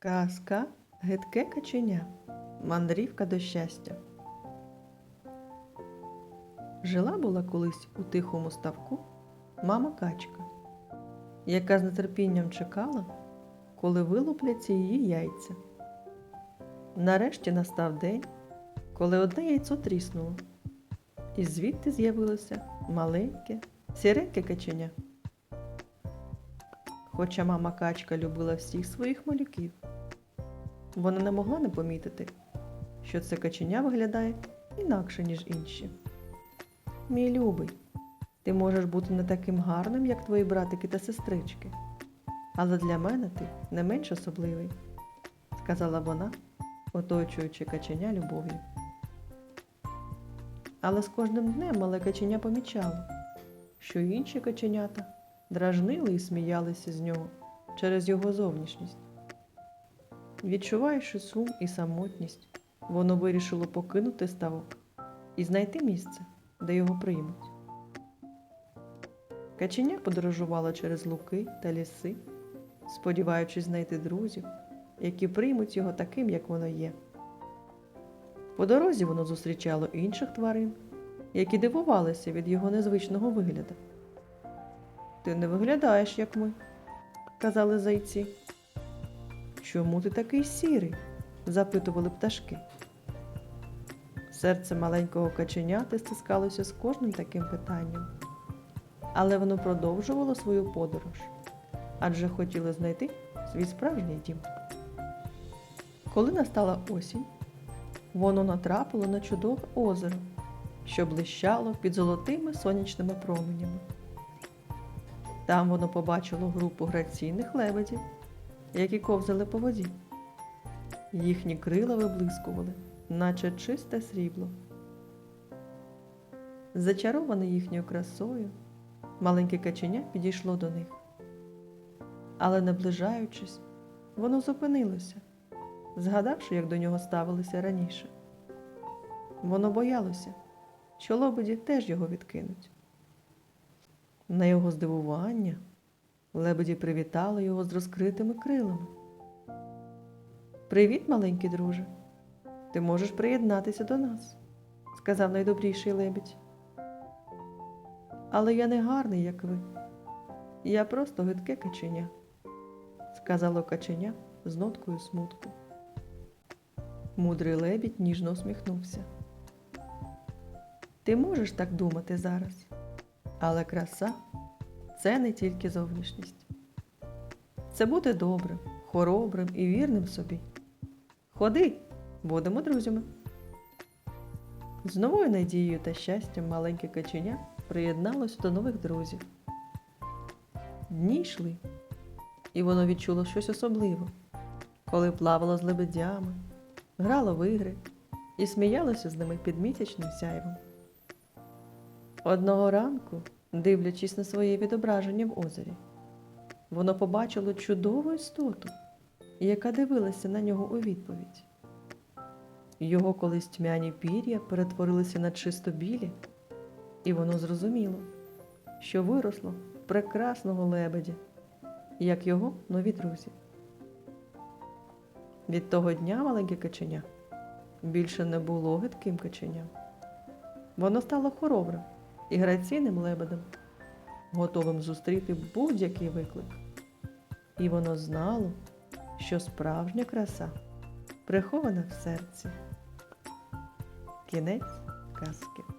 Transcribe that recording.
Казка Гидке каченя. Мандрівка до щастя. Жила була колись у тихому ставку мама качка, яка з нетерпінням чекала, коли вилупляться її яйця. Нарешті настав день, коли одне яйцо тріснуло, і звідти з'явилося маленьке, сіреньке каченя. Хоча мама качка любила всіх своїх малюків, вона не могла не помітити, що це каченя виглядає інакше, ніж інші. Мій любий, ти можеш бути не таким гарним, як твої братики та сестрички, але для мене ти не менш особливий, сказала вона, оточуючи каченя любов'ю. Але з кожним днем мале каченя помічало, що інші каченята дражнили і сміялися з нього через його зовнішність. Відчуваючи сум і самотність, воно вирішило покинути ставок і знайти місце, де його приймуть. Каченя подорожувало через луки та ліси, сподіваючись знайти друзів, які приймуть його таким, як воно є. По дорозі воно зустрічало інших тварин, які дивувалися від його незвичного вигляду. Ти не виглядаєш, як ми, казали зайці. Чому ти такий сірий? запитували пташки. Серце маленького каченяти стискалося з кожним таким питанням, але воно продовжувало свою подорож, адже хотіло знайти свій справжній дім. Коли настала осінь, воно натрапило на чудове озеро, що блищало під золотими сонячними променями. Там воно побачило групу граційних лебедів, які ковзали по воді. Їхні крила виблискували, наче чисте срібло. Зачароване їхньою красою, маленьке каченя підійшло до них. Але, наближаючись, воно зупинилося, згадавши, як до нього ставилися раніше. Воно боялося, що лебеді теж його відкинуть. На його здивування лебеді привітали його з розкритими крилами. Привіт, маленький друже. Ти можеш приєднатися до нас, сказав найдобріший лебідь. Але я не гарний, як ви. Я просто гидке каченя, сказало каченя з ноткою смутку. Мудрий лебідь ніжно усміхнувся. Ти можеш так думати зараз, але краса це не тільки зовнішність. Це бути добрим, хоробрим і вірним собі. Ходи, будемо друзями. З новою надією та щастям маленьке каченя приєдналось до нових друзів. Дні йшли, і воно відчуло щось особливе, коли плавало з лебедями, грало в ігри і сміялося з ними під місячним сяйвом. Одного ранку, дивлячись на своє відображення в озері, воно побачило чудову істоту, яка дивилася на нього у відповідь. Його колись тьмяні пір'я перетворилися на чисто білі, і воно зрозуміло, що виросло прекрасного лебедя, як його нові друзі. Від того дня маленьке каченя більше не було гидким каченям. Воно стало хоробрим і граційним лебедем, готовим зустріти будь-який виклик. І воно знало, що справжня краса прихована в серці. Кінець казки.